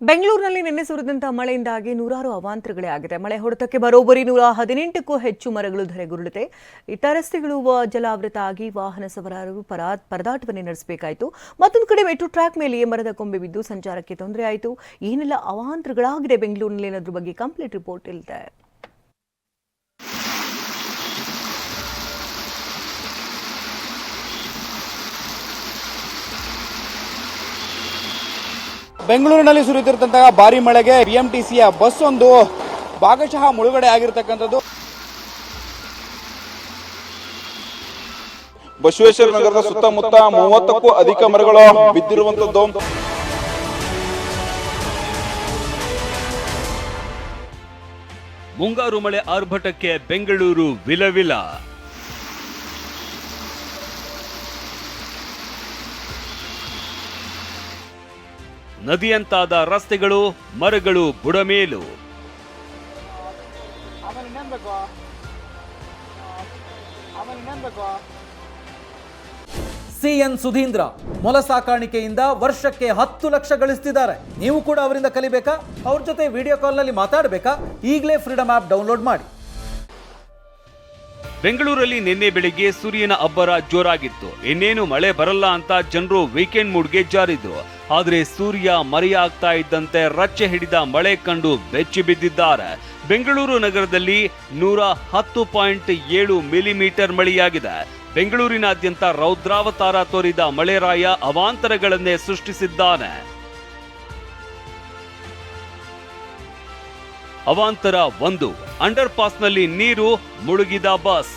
ಬೆಂಗಳೂರಿನಲ್ಲಿ ನಿನ್ನೆ ಸುರಿದಂತಹ ಮಳೆಯಿಂದಾಗಿ ನೂರಾರು ಅವಾಂತರಗಳೇ ಆಗಿದೆ ಮಳೆ ಹೊಡೆತಕ್ಕೆ ಬರೋಬ್ಬರಿ ನೂರ ಹದಿನೆಂಟಕ್ಕೂ ಹೆಚ್ಚು ಮರಗಳು ಧರೆಗುರುಳಿದೆ. ಇತರ ರಸ್ತೆಗಳು ಜಲಾವೃತ ಆಗಿ ವಾಹನ ಸವಾರರು ಪರಾ ಪರದಾಟವನ್ನೇ ನಡೆಸಬೇಕಾಯಿತು. ಮತ್ತೊಂದು ಕಡೆ ಮೆಟ್ರೋ ಟ್ರ್ಯಾಕ್ ಮೇಲೆಯೇ ಮರದ ಕೊಂಬೆ ಬಿದ್ದು ಸಂಚಾರಕ್ಕೆ ತೊಂದರೆ ಆಯಿತು. ಏನೆಲ್ಲ ಅವಾಂತರಗಳಾಗಿದೆ ಬೆಂಗಳೂರಿನಲ್ಲಿ ಅನ್ನೋದ್ರ ಬಗ್ಗೆ ಕಂಪ್ಲೀಟ್ ರಿಪೋರ್ಟ್ ಇಲ್ಲಿದೆ ಬೆಂಗಳೂರಿನಲ್ಲಿ ಸುರಿತಿರ್ತಂತಹ ಭಾರಿ ಮಳೆಗೆ ಬಿಎಂಟಿಸಿಯ ಬಸ್ ಒಂದು ಭಾಗಶಃ ಮುಳುಗಡೆ ಆಗಿರತಕ್ಕಂಥದ್ದು. ಬಸವೇಶ್ವರ ನಗರದ ಸುತ್ತಮುತ್ತ ಮೂವತ್ತಕ್ಕೂ ಅಧಿಕ ಮರಗಳು ಬಿದ್ದಿರುವಂತದ್ದು ಮುಂಗಾರು ಮಳೆ ಆರ್ಭಟಕ್ಕೆ ಬೆಂಗಳೂರು ವಿಲವಿಲ. ನದಿಯಂತಾದ ರಸ್ತೆಗಳು ಮರಗಳು ಬುಡಮೇಲು. ಸಿಎನ್ ಸುಧೀಂದ್ರ ಮೊಲ ಸಾಕಾಣಿಕೆಯಿಂದ ವರ್ಷಕ್ಕೆ ಹತ್ತು ಲಕ್ಷ ಗಳಿಸ್ತಿದ್ದಾರೆ. ನೀವು ಕೂಡ ಅವರಿಂದ ಕಲಿಬೇಕಾ? ಅವ್ರ ಜೊತೆ ವಿಡಿಯೋ ಕಾಲ್ನಲ್ಲಿ ಮಾತಾಡಬೇಕಾ? ಈಗಲೇ ಫ್ರೀಡಮ್ ಆ್ಯಪ್ ಡೌನ್ಲೋಡ್ ಮಾಡಿ. ಬೆಂಗಳೂರಲ್ಲಿ ನಿನ್ನೆ ಬೆಳಿಗ್ಗೆ ಸೂರ್ಯನ ಅಬ್ಬರ ಜೋರಾಗಿತ್ತು. ಇನ್ನೇನು ಮಳೆ ಬರಲ್ಲ ಅಂತ ಜನರು ವೀಕೆಂಡ್ ಮೂಡ್ಗೆ ಜಾರಿದ್ರು. ಆದ್ರೆ ಸೂರ್ಯ ಮರೆಯಾಗ್ತಾ ಇದ್ದಂತೆ ರಚ್ಚೆ ಹಿಡಿದ ಮಳೆ ಕಂಡು ಬೆಚ್ಚಿ ಬಿದ್ದಿದ್ದಾರೆ. ಬೆಂಗಳೂರು ನಗರದಲ್ಲಿ ನೂರ ಹತ್ತು ಪಾಯಿಂಟ್ ಏಳು ಮಿಲಿಮೀಟರ್ ಮಳೆಯಾಗಿದೆ. ಬೆಂಗಳೂರಿನಾದ್ಯಂತ ರೌದ್ರಾವತಾರ ತೋರಿದ ಮಳೆರಾಯ ಅವಾಂತರಗಳನ್ನೇ ಸೃಷ್ಟಿಸಿದ್ದಾನೆ. ಅವಾಂತರ ಒಂದು ಅಂಡರ್ ಪಾಸ್ನಲ್ಲಿ ನೀರು ಮುಳುಗಿದ ಬಸ್.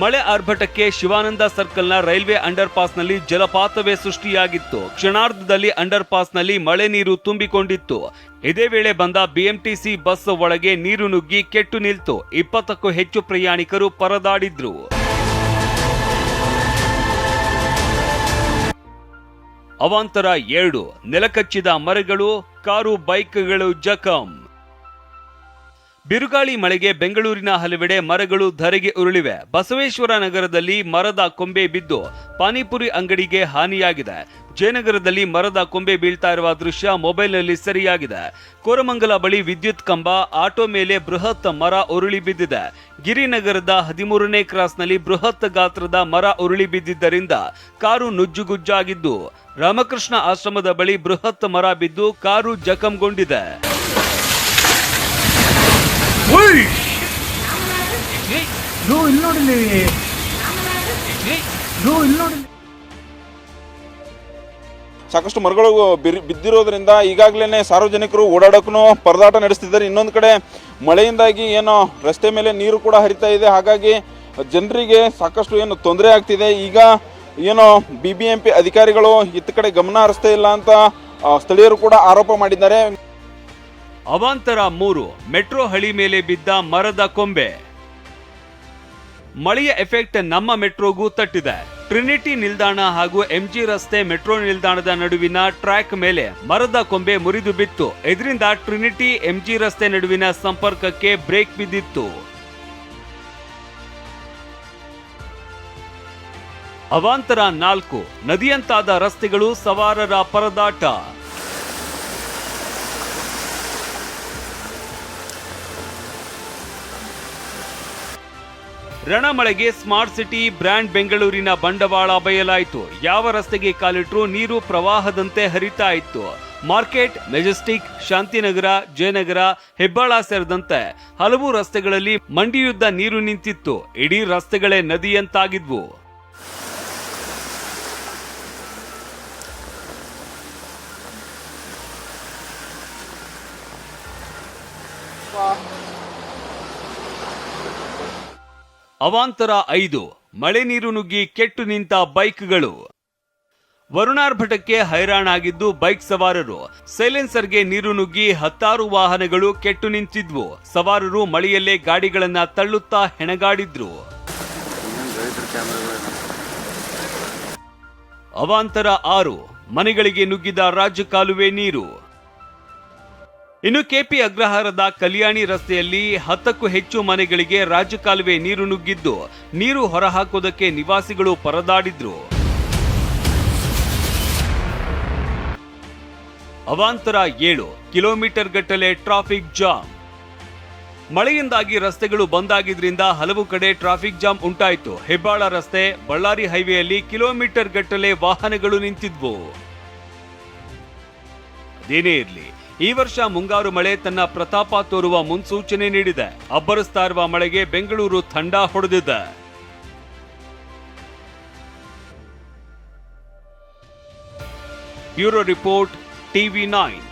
ಮಳೆ ಆರ್ಭಟಕ್ಕೆ ಶಿವಾನಂದ ಸರ್ಕಲ್ನ ರೈಲ್ವೆ ಅಂಡರ್ ಪಾಸ್ನಲ್ಲಿ ಜಲಪಾತವೇ ಸೃಷ್ಟಿಯಾಗಿತ್ತು. ಕ್ಷಣಾರ್ಧದಲ್ಲಿ ಅಂಡರ್ ಪಾಸ್ನಲ್ಲಿ ಮಳೆ ನೀರು ತುಂಬಿಕೊಂಡಿತ್ತು. ಇದೇ ವೇಳೆ ಬಂದ ಬಿಎಂಟಿಸಿ ಬಸ್ ಒಳಗೆ ನೀರು ನುಗ್ಗಿ ಕೆಟ್ಟು ನಿಲ್ತು. ಇಪ್ಪತ್ತಕ್ಕೂ ಹೆಚ್ಚು ಪ್ರಯಾಣಿಕರು ಪರದಾಡಿದ್ರು. ಅವಾಂತರ ಎರಡು, ನೆಲಕಚ್ಚಿದ ಮರಗಳು, ಕಾರು, ಬೈಕ್ಗಳು ಜಖಂ. ಬಿರುಗಾಳಿ ಮಳೆಗೆ ಬೆಂಗಳೂರಿನ ಹಲವೆಡೆ ಮರಗಳು ಧರೆಗೆ ಉರುಳಿವೆ. ಬಸವೇಶ್ವರ ನಗರದಲ್ಲಿ ಮರದ ಕೊಂಬೆ ಬಿದ್ದು ಪಾನಿಪುರಿ ಅಂಗಡಿಗೆ ಹಾನಿಯಾಗಿದೆ. ಜಯನಗರದಲ್ಲಿ ಮರದ ಕೊಂಬೆ ಬೀಳ್ತಾ ಇರುವ ದೃಶ್ಯ ಮೊಬೈಲ್ನಲ್ಲಿ ಸರಿಯಾಗಿದೆ. ಕೋರಮಂಗಲ ಬಳಿ ವಿದ್ಯುತ್ ಕಂಬ, ಆಟೋ ಮೇಲೆ ಬೃಹತ್ ಮರ ಉರುಳಿ ಬಿದ್ದಿದೆ. ಗಿರಿನಗರದ ಹದಿಮೂರನೇ ಕ್ರಾಸ್ನಲ್ಲಿ ಬೃಹತ್ ಗಾತ್ರದ ಮರ ಉರುಳಿ ಬಿದ್ದಿದ್ದರಿಂದ ಕಾರು ನುಜ್ಜುಗುಜ್ಜಾಗಿದ್ದು, ರಾಮಕೃಷ್ಣ ಆಶ್ರಮದ ಬಳಿ ಬೃಹತ್ ಮರ ಬಿದ್ದು ಕಾರು ಜಖಂಗೊಂಡಿದೆ. ಸಾಕಷ್ಟು ಮರಗಳು ಬಿದ್ದಿರೋದ್ರಿಂದ ಈಗಾಗಲೇ ಸಾರ್ವಜನಿಕರು ಓಡಾಡೋಕ್ಕೂ ಪರದಾಟ ನಡೆಸ್ತಿದ್ದಾರೆ. ಇನ್ನೊಂದು ಕಡೆ ಮಳೆಯಿಂದಾಗಿ ಏನು ರಸ್ತೆ ಮೇಲೆ ನೀರು ಕೂಡ ಹರಿತಾ ಇದೆ. ಹಾಗಾಗಿ ಜನರಿಗೆ ಸಾಕಷ್ಟು ಏನು ತೊಂದರೆ ಆಗ್ತಿದೆ. ಈಗ ಏನು ಬಿ ಬಿ ಎಂ ಪಿ ಅಧಿಕಾರಿಗಳು ಇತ್ತ ಕಡೆ ಗಮನ ಹರಿಸ್ತಾ ಇಲ್ಲ ಅಂತ ಸ್ಥಳೀಯರು ಕೂಡ ಆರೋಪ ಮಾಡಿದ್ದಾರೆ. ಅವಾಂತರ ಮೂರು, ಮೆಟ್ರೋ ಹಳಿ ಮೇಲೆ ಬಿದ್ದ ಮರದ ಕೊಂಬೆ. ಮಳೆಯ ಎಫೆಕ್ಟ್ ನಮ್ಮ ಮೆಟ್ರೋಗೂ ತಟ್ಟಿದೆ. ಟ್ರಿನಿಟಿ ನಿಲ್ದಾಣ ಹಾಗೂ ಎಂಜಿ ರಸ್ತೆ ಮೆಟ್ರೋ ನಿಲ್ದಾಣದ ನಡುವಿನ ಟ್ರ್ಯಾಕ್ ಮೇಲೆ ಮರದ ಕೊಂಬೆ ಮುರಿದು ಬಿತ್ತು. ಇದರಿಂದ ಟ್ರಿನಿಟಿ, ಎಂಜಿ ರಸ್ತೆ ನಡುವಿನ ಸಂಪರ್ಕಕ್ಕೆ ಬ್ರೇಕ್ ಬಿದ್ದಿತ್ತು. ಅವಾಂತರ ನಾಲ್ಕು, ನದಿಯಂತಾದ ರಸ್ತೆಗಳು ಸವಾರರ ಪರದಾಟ. ರಣಮಳೆಗೆ ಸ್ಮಾರ್ಟ್ ಸಿಟಿ ಬ್ರ್ಯಾಂಡ್ ಬೆಂಗಳೂರಿನ ಬಂಡವಾಳ ಬಯಲಾಯಿತು. ಯಾವ ರಸ್ತೆಗೆ ಕಾಲಿಟ್ರೂ ನೀರು ಪ್ರವಾಹದಂತೆ ಹರಿತಾ ಇತ್ತು. ಮಾರ್ಕೆಟ್, ಮೆಜೆಸ್ಟಿಕ್, ಶಾಂತಿನಗರ, ಜಯನಗರ, ಹೆಬ್ಬಾಳ ಸೇರಿದಂತೆ ಹಲವು ರಸ್ತೆಗಳಲ್ಲಿ ಮಂಡಿಯುದ್ದ ನೀರು ನಿಂತಿತ್ತು. ಇಡೀ ರಸ್ತೆಗಳೇ ನದಿಯಂತಾಗಿದ್ವು. ಅವಾಂತರ ಐದು, ಮಳೆ ನೀರು ನುಗ್ಗಿ ಕೆಟ್ಟು ನಿಂತ ಬೈಕ್ಗಳು. ವರುಣಾರ್ಭಟಕ್ಕೆ ಹೈರಾಣಾಗಿದ್ದು ಬೈಕ್ ಸವಾರರು. ಸೈಲೆನ್ಸರ್ಗೆ ನೀರು ನುಗ್ಗಿ ಹತ್ತಾರು ವಾಹನಗಳು ಕೆಟ್ಟು ನಿಂತಿದ್ವು. ಸವಾರರು ಮಳೆಯಲ್ಲೇ ಗಾಡಿಗಳನ್ನ ತಳ್ಳುತ್ತಾ ಹೆಣಗಾಡಿದ್ರು. ಅವಾಂತರ ಆರು, ಮನೆಗಳಿಗೆ ನುಗ್ಗಿದ ರಾಜಕಾಲುವೆ ನೀರು. ಇನ್ನು ಕೆಪಿ ಅಗ್ರಹಾರದ ಕಲ್ಯಾಣಿ ರಸ್ತೆಯಲ್ಲಿ ಹತ್ತಕ್ಕೂ ಹೆಚ್ಚು ಮನೆಗಳಿಗೆ ರಾಜಕಾಲುವೆ ನೀರು ನುಗ್ಗಿದ್ದು, ನೀರು ಹೊರಹಾಕುವುದಕ್ಕೆ ನಿವಾಸಿಗಳು ಪರದಾಡಿದ್ರು. ಅವಾಂತರ ಏಳು ಕಿಲೋಮೀಟರ್ ಗಟ್ಟಲೆ ಟ್ರಾಫಿಕ್ ಜಾಮ್. ಮಳೆಯಿಂದಾಗಿ ರಸ್ತೆಗಳು ಬಂದಾಗಿದ್ರಿಂದ ಹಲವು ಕಡೆ ಟ್ರಾಫಿಕ್ ಜಾಮ್ ಉಂಟಾಯಿತು. ಹೆಬ್ಬಾಳ ರಸ್ತೆ, ಬಳ್ಳಾರಿ ಹೈವೇಯಲ್ಲಿ ಕಿಲೋಮೀಟರ್ ಗಟ್ಟಲೆ ವಾಹನಗಳು ನಿಂತಿದ್ವು. ಅದೇನೇ ಇರಲಿ. ಈ ವರ್ಷ ಮುಂಗಾರು ಮಳೆ ತನ್ನ ಪ್ರತಾಪ ತೋರುವ ಮುನ್ಸೂಚನೆ ನೀಡಿದೆ. ಅಬ್ಬರಿಸ್ತಾ ಇರುವ ಮಳೆಗೆ ಬೆಂಗಳೂರು ಥಂಡ ಹೊಡೆದಿದೆ. Bureau report, TV nine.